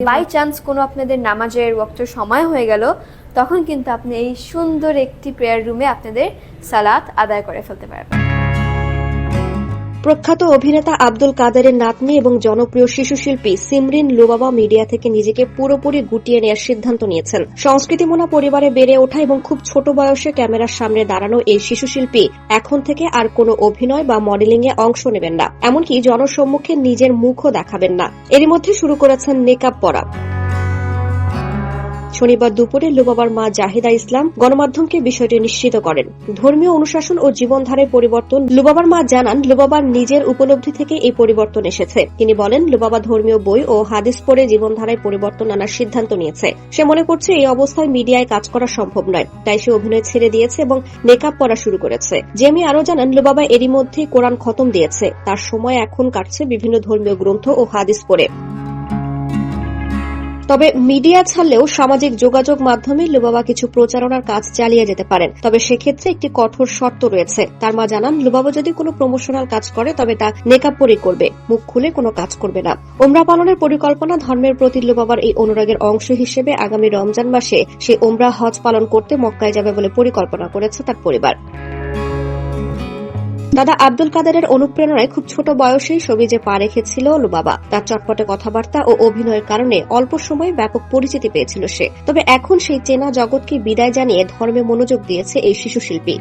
By chance কোনো আপনাদের নামাজের ওয়াক্ত সময় হয়ে গেল, তখন কিন্তু আপনি এই সুন্দর একটি প্রেয়ার রুমে আপনাদের সালাত আদায় করে ফেলতে পারবেন। প্রখ্যাত অভিনেতা আব্দুল কাদেরের নাতনি এবং জনপ্রিয় শিশু শিল্পী সিমরিন লুবাবা মিডিয়া থেকে নিজেকে পুরোপুরি গুটিয়ে নেওয়ার সিদ্ধান্ত নিয়েছেন। সংস্কৃতিমনা পরিবারে বেড়ে ওঠা এবং খুব ছোট বয়সে ক্যামেরার সামনে দাঁড়ানো এই শিশু শিল্পী এখন থেকে আর কোনো অভিনয় বা মডেলিং এ অংশ নেবেন না। এমনকি জনসম্মুখে নিজের মুখও দেখাবেন না। এরই মধ্যে শুরু করেছেন মেকআপ পরা। শনিবার দুপুরে লুবাবার মা জাহিদা ইসলাম গণমাধ্যমকে বিষয়টি নিশ্চিত করেন। ধর্মীয় অনুশাসন ও জীবনধারায় পরিবর্তন লুবাবার মা জানান, লুবাবার নিজের উপলব্ধি থেকে এই পরিবর্তন এসেছে। তিনি বলেন, লুবাবা ধর্মীয় বই ও হাদিস পড়ে জীবনধারায় পরিবর্তন আনার সিদ্ধান্ত নিয়েছে। সে মনে করছে, এই অবস্থায় মিডিয়ায় কাজ করা সম্ভব নয়। তাই সে অভিনয় ছেড়ে দিয়েছে এবং মেকআপ পরা শুরু করেছে। জেমি আরও জানান, লুবাবা এরই মধ্যেই কোরআন খতম দিয়েছে। তার সময় এখন কাটছে বিভিন্ন ধর্মীয় গ্রন্থ ও হাদিস পড়ে। তবে মিডিয়া ছাড়লেও সামাজিক যোগাযোগ মাধ্যমে লুবাবা কিছু প্রচারণার কাজ চালিয়ে যেতে পারেন। তবে সেক্ষেত্রে একটি কঠোর শর্ত রয়েছে। তার মা জানান, লুবাবা যদি কোনো প্রমোশনাল কাজ করে, তবে তা মেকআপ পরে করবে। মুখ খুলে কোনো কাজ করবে না। ওমরা পালনের পরিকল্পনা ধর্মের প্রতি লুবাবার এই অনুরাগের অংশ হিসেবে আগামী রমজান মাসে সে ওমরা হজ পালন করতে মক্কায় যাবে বলে পরিকল্পনা করেছে তার পরিবার। দাদা আব্দুল কাদেরের অনুপ্রেরণায় খুব ছোট বয়সেই সবিজে পা রেখেছিল লুবাবা। তার চটপটে কথাবার্তা ও অভিনয়ের কারণে অল্প সময়ে ব্যাপক পরিচিতি পেয়েছিল সে। তবে এখন সেই চেনা জগৎকে বিদায় জানিয়ে ধর্মে মনোযোগ দিয়েছে এই শিশু শিল্পী